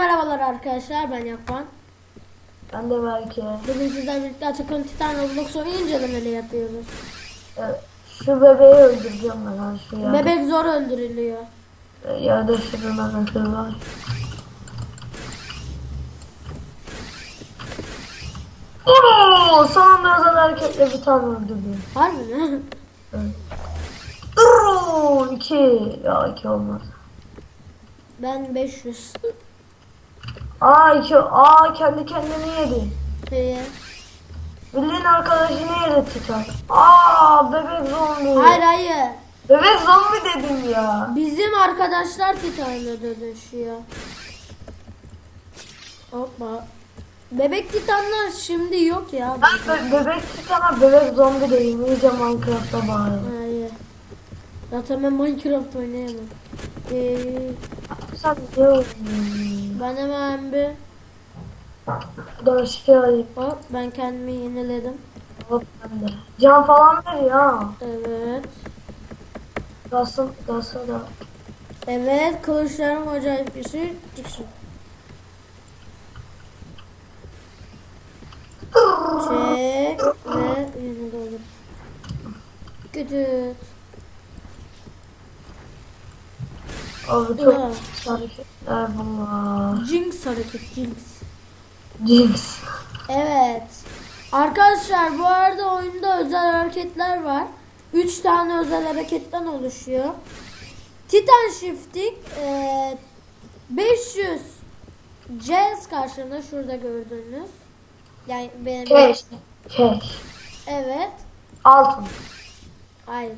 merhabalar arkadaşlar ben Yakman. Ben de belki Bugün sizlerle birlikte Atakon Titan Roblox oyun incelemeleri yapıyoruz. e, şu bebeği öldüreceğim ben şu yerde. Bebek zor öldürülüyor. E, Yerde şırınan ödül var. Oo, sonunda özel hareketle bir tane öldürdüm. Harbi mi? Evet. Durun iki. Ya iki olmaz. ben 500. Aa iki. Aa kendi kendini yedi. Ee, Bildiğin arkadaşını yedi Titan. Aa bebek zombi. hayır hayır. Bebek zombi dedim ya. Bizim arkadaşlar Titan'la dönüşüyor. Hoppa. Bebek Titanlar şimdi yok ya. Ben be- bebek Titan'a bebek zombi dedim. İyice Minecraft'a bağırdım. Hayır. Zaten ben Minecraft oynayamam. Ee, Sen ne oynuyorsun? ben hemen bir Dur şey alayım. hop ben kendimi yeniledim. Hop ben de. Can falan ver ya. Evet. Gasın, gasa da. Evet kılıçlarım acayip bir şey. Çıksın. Çek ve yine doldur. Güdüt. Abi çok. Hareketler bunlar. Jinx hareket Jinx. Jinx. Evet. Arkadaşlar bu arada oyunda özel hareketler var. 3 tane özel hareketten oluşuyor. Titan Shifting eee, 500 Jazz karşılığında şurada gördüğünüz. Yani benim Keş. Keş. Evet. Altın. Hayır.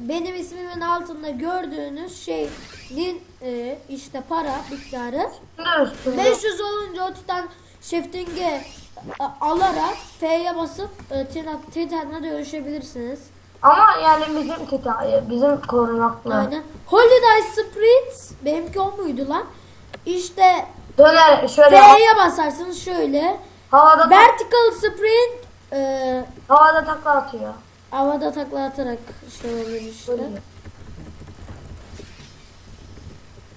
Benim ismimin altında gördüğünüz şeyin eee, işte para miktarı Üstünde üstünde. 500 olunca o Titan Shifting'i e, alarak F'ye basıp e, Titan, Titan'a dönüşebilirsiniz. Ama yani bizim Titan, bizim korunaklı. Aynen. Holiday Sprint benimki o muydu lan? İşte Döner şöyle F'ye basarsınız şöyle. havada Vertical Sprint e, havada takla atıyor. Havada takla atarak şey olur işte.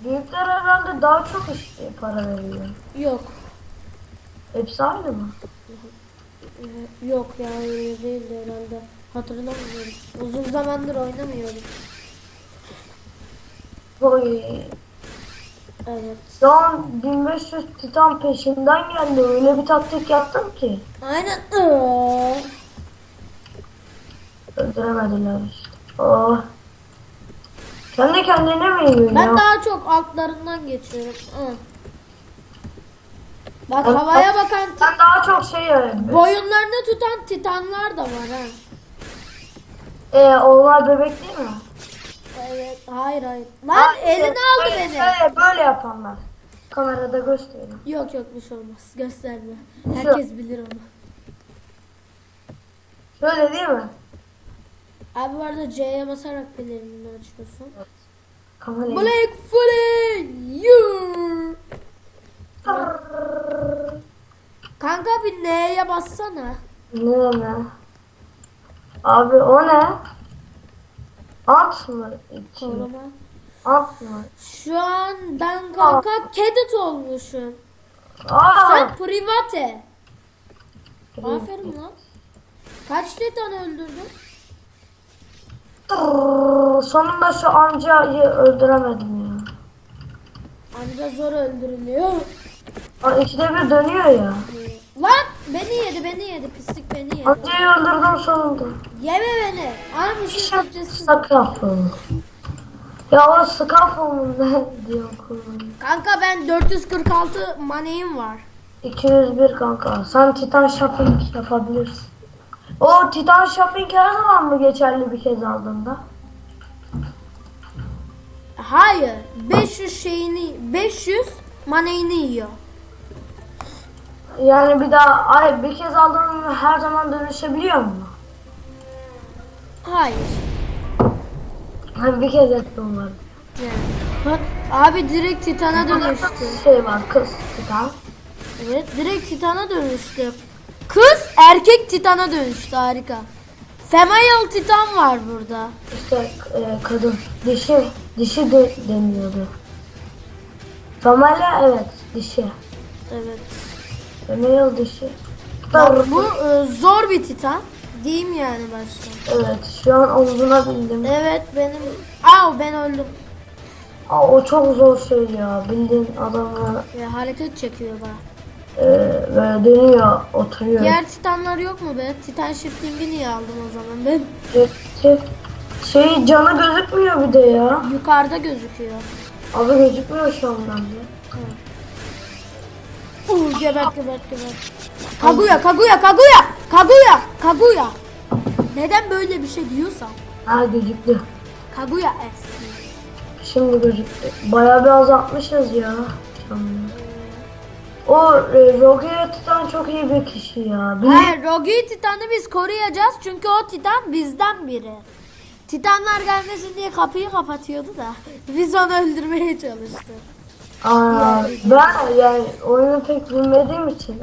Büyükler herhalde daha çok işte para veriyor. Yok. Hepsi aynı mı? E, Yok ya öyle değildi herhalde. Hatırlamıyorum. Uzun zamandır oynamıyorum. Oy. Evet. Şu an 1500 Titan peşinden geldi. Öyle bir taktik yaptım ki. Aynen. Iıı. Öldüremediler işte. Oh. Kendi kendine mi yiyor Ben ya? daha çok altlarından geçiyorum. Hı. Bak Ben- havaya bakan ti- Ben daha çok şey öğrendim. boyunlarını tutan titanlar da var ha. Ee, onlar bebek değil mi? Evet, hayır hayır. Lan Ha, elini aldı böyle, beni. Böyle, böyle yapanlar. Kamerada göstereyim. Yok yok bir şey olmaz. Gösterme. Herkes bilir onu. Şöyle değil mi? Abi bu arada C'ye basarak pelerini açıyorsun. Kamerayı. Black Fury you. Kanka bir N'ye bassana. Ne ne? Abi o ne? At mı? İçi? Koruma. At mı? Şu an ben kanka Cadet olmuşum. Aa! Sen private. Aferin lan. Kaç titan öldürdün? Sonunda şu amcayı öldüremedim ya. Amca zor öldürülüyor. Aa, ikide bir dönüyor ya. Lan beni yedi beni yedi pislik beni yedi. Amcayı öldürdüm sonunda. Yeme beni. Abi bir şey. Ya o sakaffle mı ne diyor kullanıyor. Kanka ben 446 maneyim var. 201 kanka. Sen Titan Shopping yapabilirsin. O Titan Shopping her zaman mı geçerli bir kez aldığında? Hayır. 500 şeyini 500 maneyini yiyor. Yani bir daha ay bir kez aldığında her zaman dönüşebiliyor mu? Hayır. Hani bir kez ettim var. Bak abi direkt Titan'a dönüştü. Şey var kız Titan. Evet direkt Titan'a dönüştü. Kız erkek Titan'a dönüştü harika. Female Titan var burada. İşte e, kadın. Dişi, dişi de deniyordu. Familya evet. Dişi. Evet. Female dişi. Bak, bu e, zor bir titan. Diyeyim yani başta. Evet şu an omzuna bindim. Evet benim. Aa ben öldüm. Aa, o çok zor şey ya. Bildiğin adamı E, hareket çekiyor bana. E, böyle dönüyor, oturuyor. Diğer titanlar yok mu be? Titan shifting'i niye aldım o zaman ben? Şey, şey canı gözükmüyor bir de ya. Yukarıda gözüküyor. Abi gözükmüyor şu an bende. Uh, gebert gebert gebert. Kaguya Kaguya Kaguya Kaguya Kaguya. Neden böyle bir şey diyorsan? Ha gözüktü. Kaguya eski. Şimdi gözüktü. Bayağı bir azaltmışız ya. Şu an. O e, Rogue'ye tutan çok iyi bir kişi ya. Bir, Hayır Rogi Titan'ı biz koruyacağız çünkü o Titan bizden biri. Titanlar gelmesin diye kapıyı kapatıyordu da biz onu öldürmeye çalıştık. Aa, ben yani oyunu pek bilmediğim için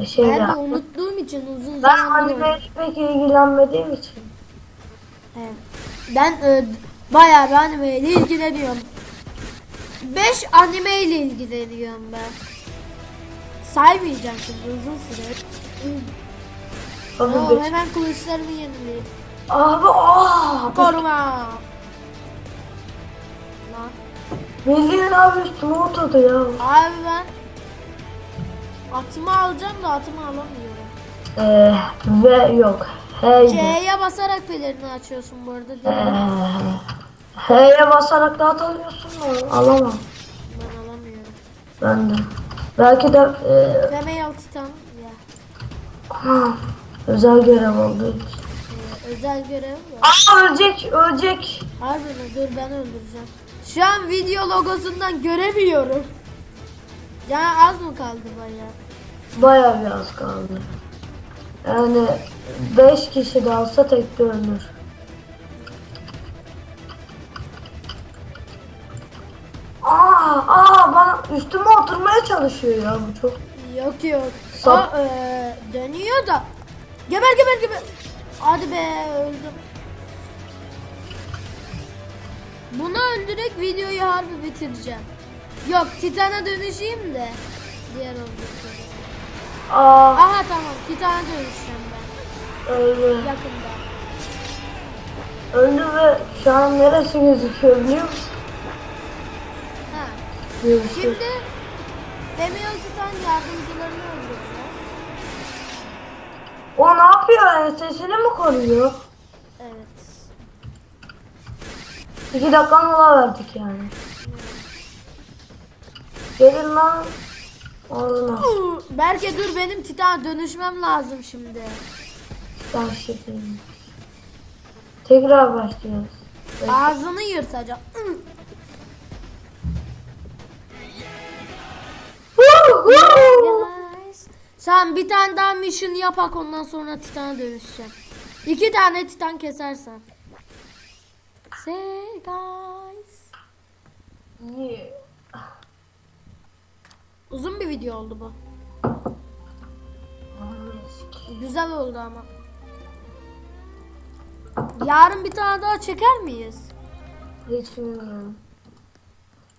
e, şey Ben de unuttuğum için uzun Ben zamandır animeyle pek ilgilenmediğim için. Evet. Ben e, bayağı bir anime ile ilgileniyorum. 5 anime ile ilgileniyorum ben. Saymayacağım şimdi uzun süre. Abi Oo, beş- hemen kılıçlarımı yenileyim. Abi aa, Koruma. Lan. bildiğin abi üstüme oturdu ya. Abi ben atımı alacağım da atımı alamıyorum. Ee, ve yok. Hey. C'ye basarak pelerini açıyorsun bu arada. Ee, Değil mi? H'ye basarak da atamıyorsun mu? Alamam. Ben alamıyorum. Ben de. Belki de e, Female Titan ya. ha, özel görev oldu. e, özel görev var. Aa ölecek, ölecek. Harbiden dur ben öldüreceğim. Şu an video logosundan göremiyorum. Yani az mı kaldı bayağı? Bayağı bir az kaldı. Yani 5 kişi de alsa tek ölür. Aa, aa üstüme oturmaya çalışıyor ya bu çok. Yok yok. O Sap- e, dönüyor da. Geber geber geber. Hadi be öldüm. Bunu öldürerek videoyu harbi bitireceğim. Yok Titan'a dönüşeyim de. Diğer öldürdükleri. Aa Aha tamam Titan'a dönüşeceğim ben. öldü. Yakında. Öldü ve şu an neresi gözüküyor biliyor musun? Şimdi Female Titan yardımcılarını öldüreceğiz. O ne yapıyor? Sesini mi koruyor? Evet. İki dakika mola verdik yani. Gelin lan. Ağzına. Uu, Berke dur benim Titan'a dönüşmem lazım şimdi. Şefim. Tekrar başlıyoruz. Ağzını yırtacağım. Sen bir tane daha mission yapak ondan sonra Titan'a dönüşeceğim. İki tane Titan kesersen. Say guys. Yeah. Uzun bir video oldu bu. Güzel oldu ama. Yarın bir tane daha çeker miyiz? Hiç bilmiyorum.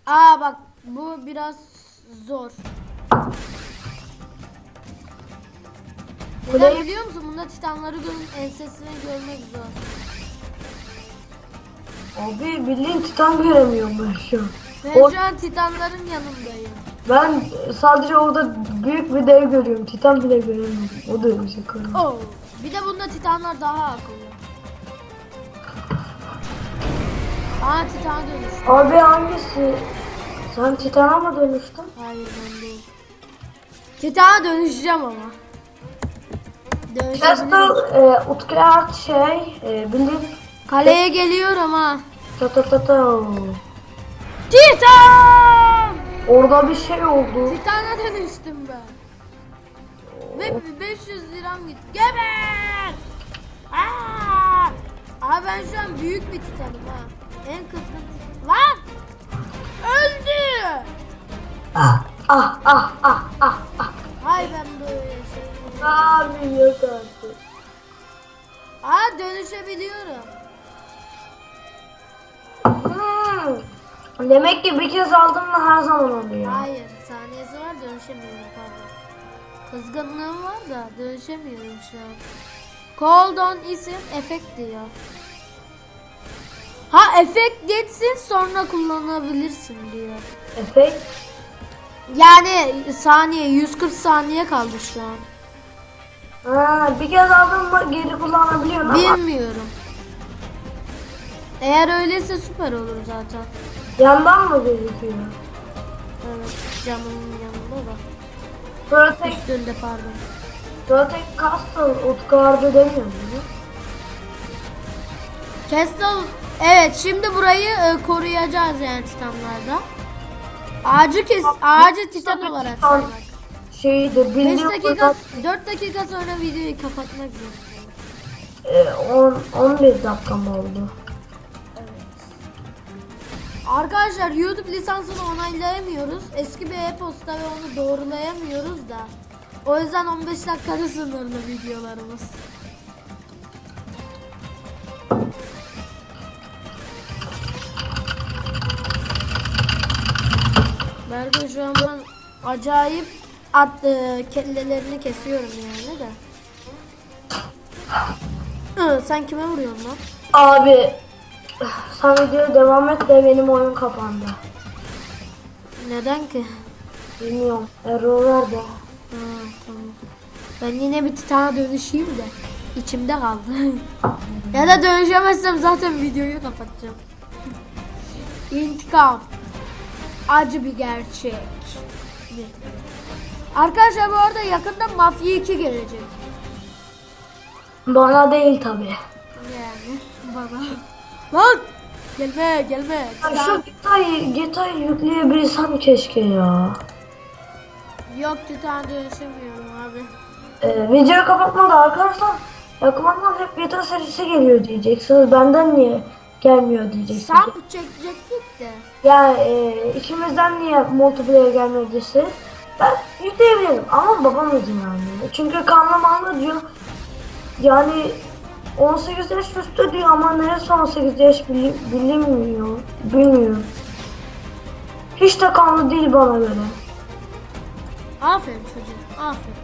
Aa bak bu biraz zor. Neden Kule- biliyor musun? Bunda titanları görün ensesini görmek zor. Abi bildiğin titan göremiyorum ben şu an. Ben O- şu an titanların yanındayım. Ben sadece orada büyük bir dev görüyorum. Titan bile göremiyorum. O da yüksek olan. Oo. Bir de bunda titanlar daha akıllı. Aa titan dönüştü. Abi hangisi? Sen titana mı dönüştün? Hayır ben değil. Titana dönüşeceğim ama. Castle e, Utku Art şey e, bildiğin Kaleye geliyorum ha. ta ta ta ta. Titan! Orada bir şey oldu. Titan'a dönüştüm ben. Ve 500 liram gitti. Geber! Aa! Abi ben şu an büyük bir titanım ha. En kızgın titan. Lan! Öldü! Ah ah ah ah ah. Hay ben böyle şey. Abi yok artık. Aa dönüşebiliyorum. Hmm. Demek ki bir kez aldım mı her zaman oluyor. Hayır saniyesi dönüşemiyorum pardon. Kızgınlığım var da dönüşemiyorum şu an. Called on isim efekt diyor. Ha efekt geçsin sonra kullanabilirsin diyor. Efekt. Yani saniye 140 saniye kaldı şu an. Ha, bir kez aldın mı geri kullanabiliyorsun ama Bilmiyorum. Eğer öyleyse süper olur zaten. yandan mı gözüküyor? Evet camın yanında da. Protect, Üstünde pardon. Protect Castle Utgar'da demiyor mu? Castle evet şimdi burayı e, koruyacağız yani titanlarda. Ağacı kes ağacı titan olarak saymak. Şeydi 5 bildiğim dakika 4 dakika sonra videoyu kapatmak zorundayım. e, 10 11 dakika mı oldu? Arkadaşlar YouTube lisansını onaylayamıyoruz. Eski bir e-posta ve onu doğrulayamıyoruz da. O yüzden 15 dakikada sınırlı videolarımız. Berkay şu an ben acayip at, e, kellelerini kesiyorum yani de. Hı, sen kime vuruyorsun lan? Abi sen videoya devam et de benim oyun kapandı. Neden ki? Bilmiyorum. Error verdi. Ha, tamam. Ben yine bir titana dönüşeyim de içimde kaldı. ya da dönüşemezsem zaten videoyu kapatacağım. İntikam. Acı bir gerçek. Arkadaşlar bu arada yakında Mafya 2 gelecek. Bana değil tabi. Yani bana. Lan! Gelme gelme. Ya şu gitayı, gitayı yükleyebilsem keşke ya. Yok titana dönüşemiyorum abi. Ee, videoyu kapatmadı arkadaşlar. Yakmandan hep beta serisi geliyor diyeceksiniz. Benden niye gelmiyor diyeceksiniz. Samp çekecektik de. Yani e, ikimizden niye multiplayer gelmediyse ben yükleyebilirim ama babam izin vermiyor. Çünkü kanlamalı diyor. Yani 18 yaş üstü diyor ama neresi 18 yaş bili- bilinmiyor. Bilmiyorum. Hiç de kanlı değil bana göre. Aferin çocuğum aferin.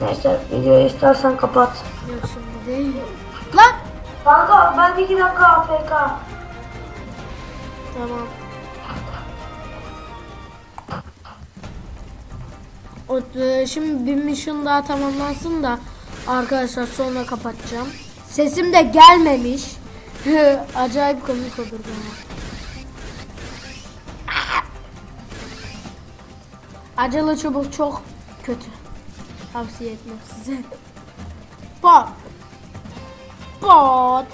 Neyse videoyu istersen kapat. Yok şimdi değil. Lan! Kanka ben 2 dakika AFK. Tamam. Şimdi bir mission daha tamamlansın da arkadaşlar sonra kapatacağım. Sesim de gelmemiş. Acayip komik olur bana. Acılı çubuk çok kötü. Tavsiye etmem size. Pot. Pot.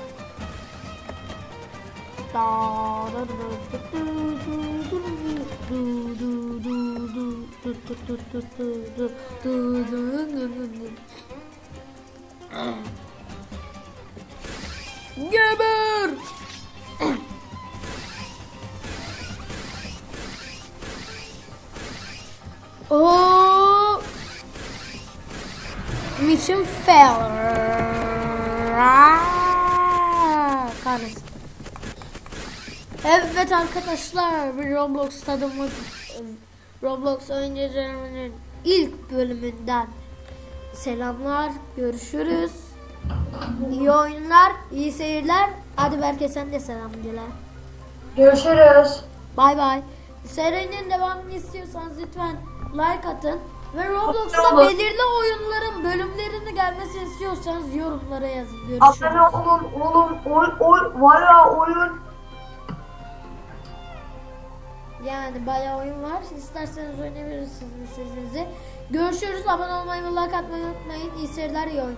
Geber! Oh! Mission. Ah, Kahretsin. Evet arkadaşlar bir Roblox tadımı Roblox oyuncularının ilk bölümünden selamlar görüşürüz iyi oyunlar iyi seyirler hadi Berke sen de selam dile Görüşürüz. bay bay serinin devamını istiyorsanız lütfen like atın ve Roblox'ta belirli oyunların bölümlerini gelmesini istiyorsanız yorumlara yazın görüşürüz Abone olun oğlum. Oy oy var ya oyun. Yani bayağı oyun var. İsterseniz oynayabilirsiniz istediğinizi. Görüşürüz. Abone olmayı ve like atmayı unutmayın. İyi seyirler, iyi oyunlar.